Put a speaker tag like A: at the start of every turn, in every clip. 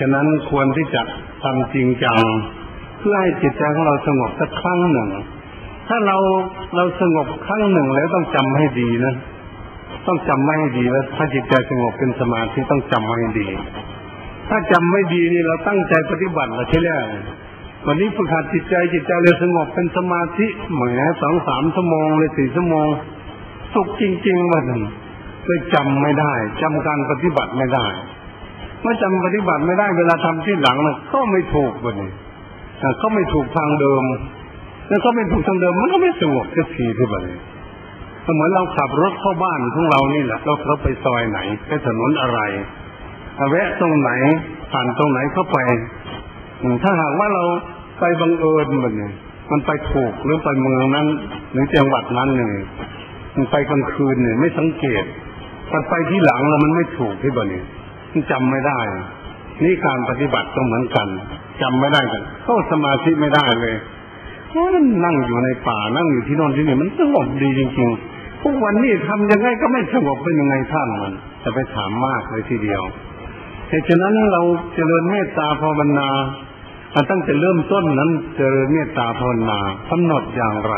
A: ฉะนั้นควรที่จะทำจริงจัง เพื่อให้จิตใจของเราสงบสักครั้งหนึ่ง ถ้าเราเราสงบครั้งหนึ่งแล้วต้องจำให้ดีนะต้องจำให้ดีแล้วถ้าจิตใจสงบเป็นสมาธิต้องจำให้ดี ถ้าจำไม่ดีนี่เราตั้งใจปฏิบัติเราใช่ไหมวันนี้ฝึกหัดจิตใจจิตใจเลยสงบเป็นสมาธิเหมือนสองสามชั่วโมงเลยสี่ชั่วโมงสุขจริง ๆ วันนั้นเลยจำไม่ได้จำการปฏิบัติไม่ได้ เมื่อจำปฏิบัติไม่ได้เวลาทำที่หลังนะก็ไม่ถูกวันนี้ก็ไม่ถูกทางเดิม แล้วก็ไม่ถูกทางเดิม มันก็ไม่สงบสักทีที่บันี้เหมือนเราขับรถเข้าบ้านของเรานี่แหละเราเราไปซอยไหนไปถนนอะไรแวะตรงไหนผ่านตรงไหนเข้าไปถ้าหากว่าเราไปบังเอิญมันเนี่ยมันไปถูกหรือไปเมืองนั้น หรือจังหวัดนั้นเนี่ยมันไปกลางคืนเนี่ยไม่สังเกตมันไปที่หลังแล้วมันไม่ถูกที่บ้านนี่มัน จำไม่ได้ นี่การปฏิบัติก็เหมือนกันจำไม่ได้กันเข้าสมาธิไม่ได้เลยเพราะมันนั่งอยู่ในป่านั่งอยู่ที่นอนที่นี่มันสงบดีจริงๆพวกวันนี้ทำยังไงก็ไม่สงบเป็นยังไงท่านมันจะไปถามมากเลยทีเดียวเหตุฉะนั้นเราเจริญเมตตาภาวนาตั้งแต่เริ่มต้นนั้นเจริญเมตตาภาวนากำหนดอย่างไร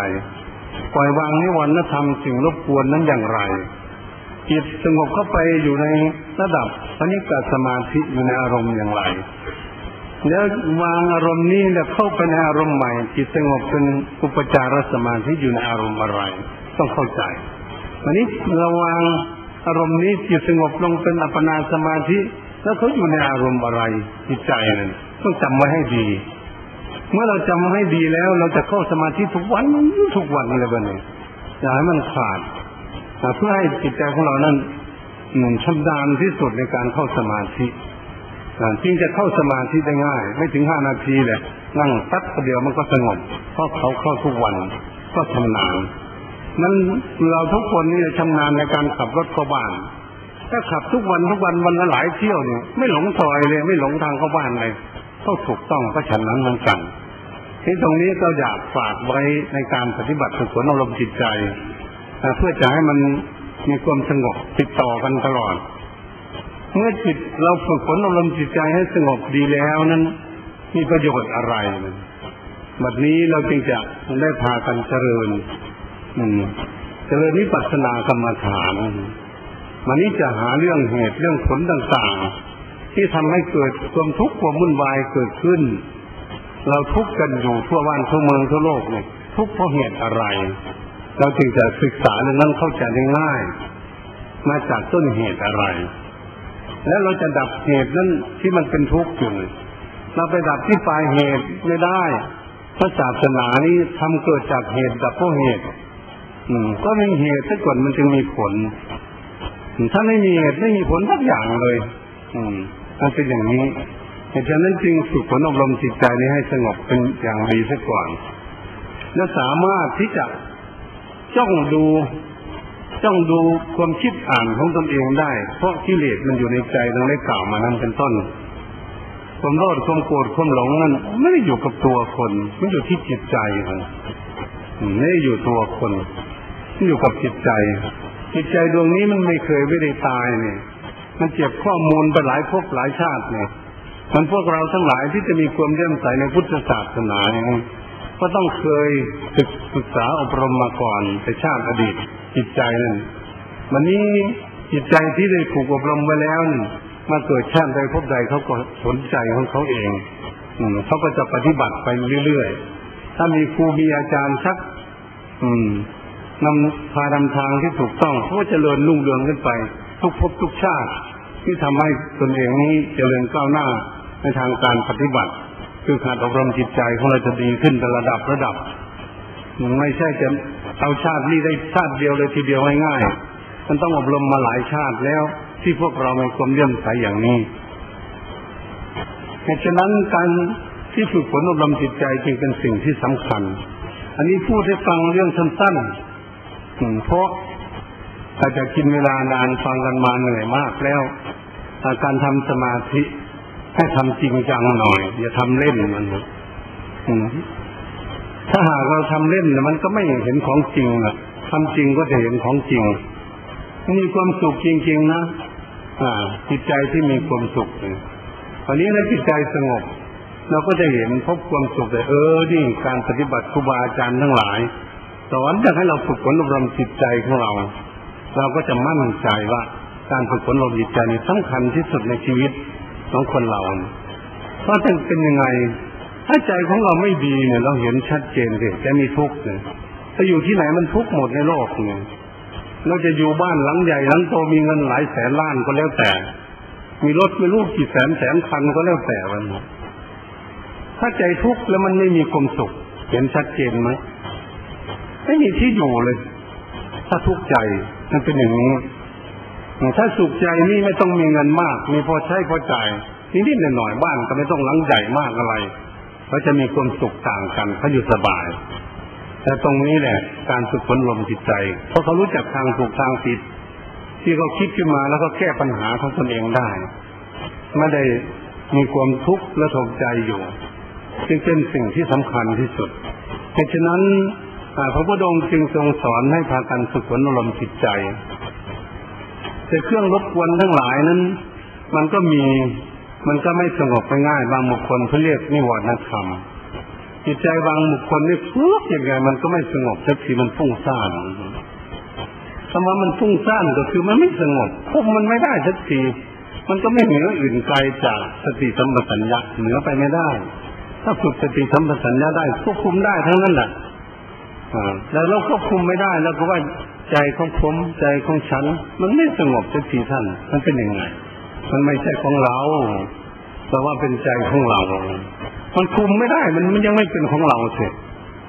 A: ปล่อยวางนิวรณธรรมสิ่งรบกวนนั้นอย่างไร จิตสงบเข้าไปอยู่ในระดับปณิกาสมาธิอยู่ในอารมณ์อย่างไร แล้ววางอารมณ์นี้แล้วเข้าไปในอารมณ์ใหม่ จิตสงบเป็นอุปจารสมาธิอยู่ในอารมณ์อะไร ต้องเข้าใจวันนี้เราวางอารมณ์นี้จิตสงบลงเป็นอัปนาสมาธิ แล้วเขาอยู่ในอารมณ์อะไรจิตใจนั้นต้องจำไว้ให้ดี เมื่อเราจำให้ดีแล้ว เราจะเข้าสมาธิทุกวันทุกวันเลยบ้านี้อย่าให้มันขาด เพื่อให้จิตใจของเรานั้นชำนาญที่สุดในการเข้าสมาธิจึงจะเข้าสมาธิได้ง่าย ไม่ถึงห้านาทีเลยนั่งแป๊บเดียวมันก็สงบเพราะเขาเข้าทุกวันก็ชำนาญนั้นเราทุกคนนี่ชำนาญในการขับรถเข้าบ้านถ้าขับทุกวันทุกวันวันละหลายเที่ยวเนี่ยไม่หลงซอยเลย ไม่หลงทางเข้าบ้านเลยต้องถูกต้องก็ฉันนั้นเหมือนกันที่ตรงนี้ก็อยากฝากไว้ในการปฏิบัติฝึกฝนอารมณ์จิตใจ เพื่อจะให้มันมีความสงบติดต่อกันตลอด เมื่อจิตเราฝึกฝนอารมณ์จิตใจให้สงบดีแล้วนั้น มีประโยชน์อะไรบัดนี้เราจึงจะได้พากันเจริญเจริญนิพพานากรรมฐานมันนี้จะหาเรื่องเหตุเรื่องผลต่างๆ ที่ทำให้เกิดความทุกข์ความวุ่นวายเกิดขึ้น เราทุกข์กันอยู่ทั่วบ้านทั่วเมืองทั่วโลกเนี่ยทุกข์เพราะเหตุอะไร เราจึงจะศึกษาเรื่องนั้นเข้าใจได้ง่าย มาจากต้นเหตุอะไร แล้วเราจะดับเหตุนั้นที่มันเป็นทุกข์อยู่เราไปดับที่ปลายเหตุไม่ได้เพราะศาสนานี้ทำเกิดจากเหตุดับเพราะเหตุ อืม ก็มีเหตุถ้าก่อนมันจึงมีผล ถ้าไม่มีเหตุไม่มีผลทักอย่างเลย อืมมันเป็นอย่างนี้เหตุฉะนั้นจึงฝึกฝนอบรมจิตใจนี้ให้สงบเป็นอย่างดีซะก่อน และสามารถที่จะ จ้องดูจ้องดูความคิดอ่านของตนเองได้ เพราะกิเลสมันอยู่ในใจดังได้กล่าวมานั้นเป็นต้น ความโลภความโกรธความหลงนั้นไม่ได้อยู่กับตัวคนมันอยู่ที่จิตใจมันไม่ได้อยู่ตัวคนมันอยู่กับจิตใจ จิตใจดวงนี้มันไม่เคยไม่ได้ตายเนี่ย มันเจ็บข้อมูลไปหลายภพหลายชาติเนี่ยมันพวกเราทั้งหลายที่จะมีความเลื่อมใสในพุทธศาสนาเนี่ย ก็ต้องเคยศึกษาอบรมมาก่อนในชาติอดีตจิตใจนั่นวันนี้จิตใจที่ได้ถูกอบรมไปแล้วมาเกิดชาติใดพบใดเขาก็สนใจของเขาเองอืมเขาก็จะปฏิบัติไปเรื่อยๆ ถ้ามีครูมีอาจารย์ชักอืมนำพานำทางที่ถูกต้องเขาก็เจริญรุ่งเรืองขึ้นไป ทุกภพทุกชาติ ที่ทำให้ตนเองนี้เจริญก้าวหน้าในทางการปฏิบัติ คือการอบรมจิตใจของเราจะดีขึ้นเป็นระดับระดับ ไม่ใช่จะเอาชาตินี้ได้ชาติเดียวเลยทีเดียวง่ายๆมันต้องอบรมมาหลายชาติแล้ว ที่พวกเราไม่ความเลื่อมใสอย่างนี้เหตุฉะนั้นการที่ฝึกฝนอบรมจิตใจจึงเป็นสิ่งที่สำคัญ อันนี้พูดให้ฟังเรื่องสั้นๆเพราะถ้าจะกินเวลานานฟังกันมาเหนื่อยมากแล้ว การทำสมาธิ ให้ทำจริงจังหน่อย อย่าทำเล่นมันถ้าหากเราทำเล่นมันก็ไม่เห็นของจริงอะทำจริงก็จะเห็นของจริง มีความสุขจริง ๆ นะอ่า จิตใจที่มีความสุขวันนี้ถ้าจิตใจสงบเราก็จะเห็นพบความสุขเลยเออนี่การปฏิบัติครูบาอาจารย์ทั้งหลายสอนจะให้เราฝึกฝนอบรมจิตใจของเรา เราก็จะมั่นใจว่า การฝึกฝนอบรมจิตใจนี่สำคัญที่สุดในชีวิต ของคนเราเพราะจะเป็นยังไง ถ้าใจของเราไม่ดีเนี่ย เราเห็นชัดเจนเลยจะมีทุกข์เลยถ้าอยู่ที่ไหนมันทุกข์หมดในโลกเนี่ยเราจะอยู่บ้านหลังใหญ่หลังโตมีเงินหลายแสนล้านก็แล้วแต่ มีรถไม่รู้กี่แสนแสนคันก็แล้วแต่วันถ้าใจทุกข์แล้วมันไม่มีความสุข เห็นชัดเจนไหมไม่มีที่อยู่เลย ถ้าทุกข์ใจมันเป็นอย่างนี้ ถ้าสุขใจนี่ไม่ต้องมีเงินมาก มีพอใช้พอจ่ายนิดๆหน่อยๆบ้านก็ไม่ต้องหลังใหญ่มากอะไรเขาจะมีความสุขต่างกันเขาอยู่สบาย แต่ตรงนี้แหละ การฝึกฝนลมจิตใจ เพราะเขารู้จักทางถูกทางผิด ที่เขาคิดขึ้นมาแล้วก็แก้ปัญหาของตนเองได้ไม่ได้มีความทุกข์และทกใจอยู่จึงเป็นสิ่งที่สำคัญที่สุดเหตุฉะนั้นพระพุทธองค์จึงทรงสอนให้พากันฝึกฝนอารมจิตใจ แต่เครื่องรบกวนทั้งหลายนั้น มันก็มีมันก็ไม่สงบไปง่ายบางบุคคลเขาเรียกนิวรณธรรมจิตใจบางบุคคลนี่ฟุ้งยังไงมันก็ไม่สงบสักทีมันฟุ้งซ่านคำว่ามันฟุ้งซ่านก็คือมันไม่สงบควบมันไม่ได้สักทีมันก็ไม่เหนืออื่นไกลจากสติสัมปชัญญะเหนือไปไม่ได้ ถ้าฝึกสติสัมปชัญญะได้ควบคุมได้ทั้งนั้นแหละแล้วเราควบคุมไม่ได้แล้วก็ว่า ใจของผมใจของฉัน มันไม่สงบสักทีท่าน มันเป็นยังไง มันไม่ใช่ของเรา แต่ว่าเป็นใจของเรา มันคุมไม่ได้ มันมันยังไม่เป็นของเราเสร็จ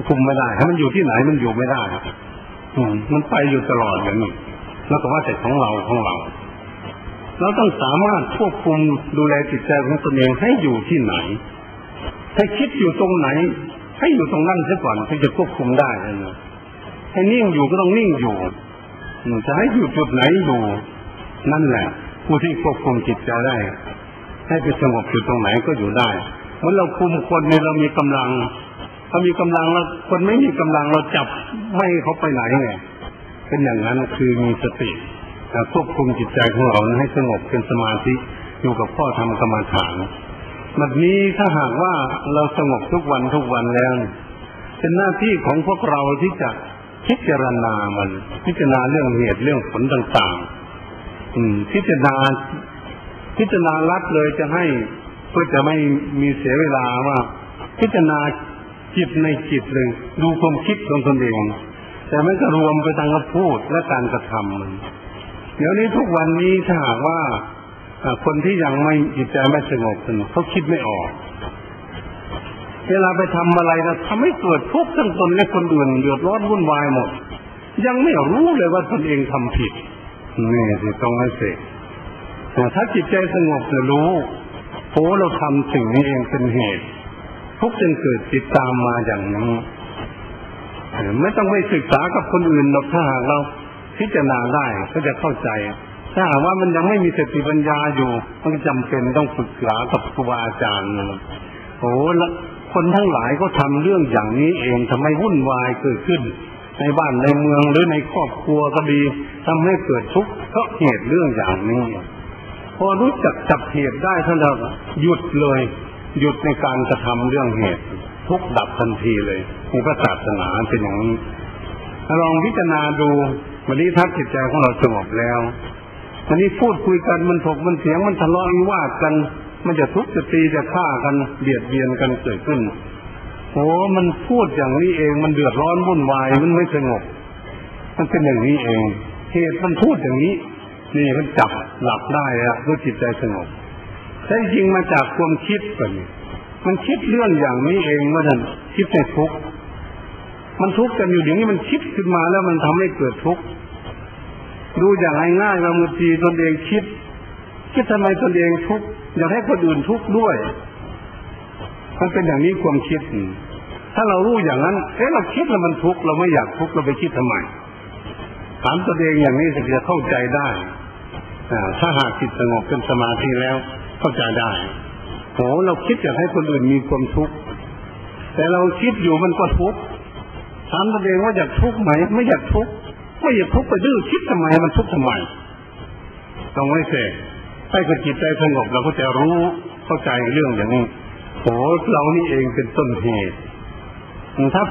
A: คุมไม่ได้ให้มันอยู่ที่ไหนมันอยู่ไม่ได้อืมมันไปอยู่ตลอดอย่างนี้แล้วก็ว่าแต่ของเราของเรา เราต้องสามารถควบคุมดูแลจิตใจของตนเองให้อยู่ที่ไหน ให้คิดอยู่ตรงไหน ให้อยู่ตรงนั้นซะก่อนถึงจะควบคุมได้นะ ให้นิ่งอยู่ก็ต้องนิ่งอยู่จะให้อยู่จุดไหนอยู่ นั่นแหละ ผู้ที่ควบคุมจิตใจได้ ให้ไปสงบอยู่ตรงไหนก็อยู่ได้เมื่อเราคุมคนเนี่ยเรามีกำลังถ้ามีกำลังแล้วคนไม่มีกำลังเราจับไม่เขาไปไหนไงเป็นอย่างนั้นคือมีสติควบคุมจิตใจของเราให้สงบเป็นสมาธิอยู่กับพ่อทำกรรมฐานแบบนี้ถ้าหากว่าเราสงบทุกวันทุกวันแล้ว เป็นหน้าที่ของพวกเราที่จะ พิจารณามัน พิจารณาเรื่องเหตุเรื่องผลต่างๆ อืม พิจารณา พิจารณารัดเลยจะให้เพื่อจะไม่มีเสียเวลาว่า พิจารณาจิตในจิตเลยดูความคิดของตนเองแต่ไม่ก็รวมไปทางการพูดและการกระทำมันเดี๋ยวนี้ทุกวันนี้ถ้าหากว่าคนที่ยังไม่จิตใจไม่สงบเขาคิดไม่ออก เวลาไปทำอะไรนะทำให้เกิดทุกข์ทั้งตนและคนอื่นเดือดร้อนวุ่นวายหมด ยังไม่รู้เลยว่าตนเองทำผิดนี่สิต้องให้เสกแต่ถ้าจิตใจสงบจะรู้โอ้เราทำสิ่งนี้เองเป็นเหตุ ทุกข์จึงเกิดติดตามมาอย่างนี้ไม่ต้องไปศึกษากับคนอื่นหรอกถ้าหากเราพิจารณาได้ก็จะเข้าใจ ถ้าหากว่ามันยังไม่มีสติปัญญาอยู่ มันจำเป็นต้องฝึกษากับครูบาอาจารย์โอ้แล้ว คนทั้งหลายก็ทำเรื่องอย่างนี้เองทำไมวุ่นวายเกิดขึ้น ในบ้านในเมืองหรือในครอบครัวก็ดีทำให้เกิดทุกข์เพราะเหตุเรื่องอย่างนี้ พอรู้จักจับเหตุได้ท่านเราหยุดเลย หยุดในการกระทำเรื่องเหตุ ทุกดับทันทีเลยในพระศาสนาเป็นอย่างนี้ลองพิจารณาดูวันนี้ทัศจิตใจของเราสงบแล้วอันนี้พูดคุยกันมันถกมันเสียงมันทะเลาะวิวาทกัน มันจะทุบจะตีจะฆ่ากันเบียดเบียนกันเกิดขึ้นโอ้มันพูดอย่างนี้เองมันเดือดร้อนวุ่นวายมันไม่สงบ มันเป็นอย่างนี้เองเหตุมันพูดอย่างนี้ นี่มันจับหลับได้อะด้วยจิตใจสงบแท้จริงมาจากความคิดก่อนมันคิดเรื่องอย่างนี้เองเมื่อท่านคิดในทุกข์มันทุกข์กันอยู่อย่างนี้มันคิดขึ้นมาแล้วมันทำให้เกิดทุกข์ดูอย่างง่ายๆว่าบางทีตนเองคิด คิดทำไมตนเองทุกข์อยากให้คนอื่นทุกข์ด้วย มันเป็นอย่างนี้ความคิด ถ้าเรารู้อย่างนั้นเอ๊ะเราคิดแล้วมันทุกข์เราไม่อยากทุกข์เราไปคิดทำไมถามตัวเองอย่างนี้จะเข้าใจได้ถ้าหากจิตสงบเป็นสมาธิแล้วเข้าใจได้โหเราคิดอยากให้คนอื่นมีความทุกข์แต่เราคิดอยู่มันก็ทุกข์ถามตัวเองว่าอยากทุกข์ไหม ไม่อยากทุกข์ไม่อยากทุกข์ไปดื้อคิดทำไมมันทุกข์ทำไมต้องไม่เสก ให้กับจิตใจสงบเราก็จะรู้เข้าใจเรื่องอย่างนี้โหเรานี่เองเป็นต้นเหตุถ้า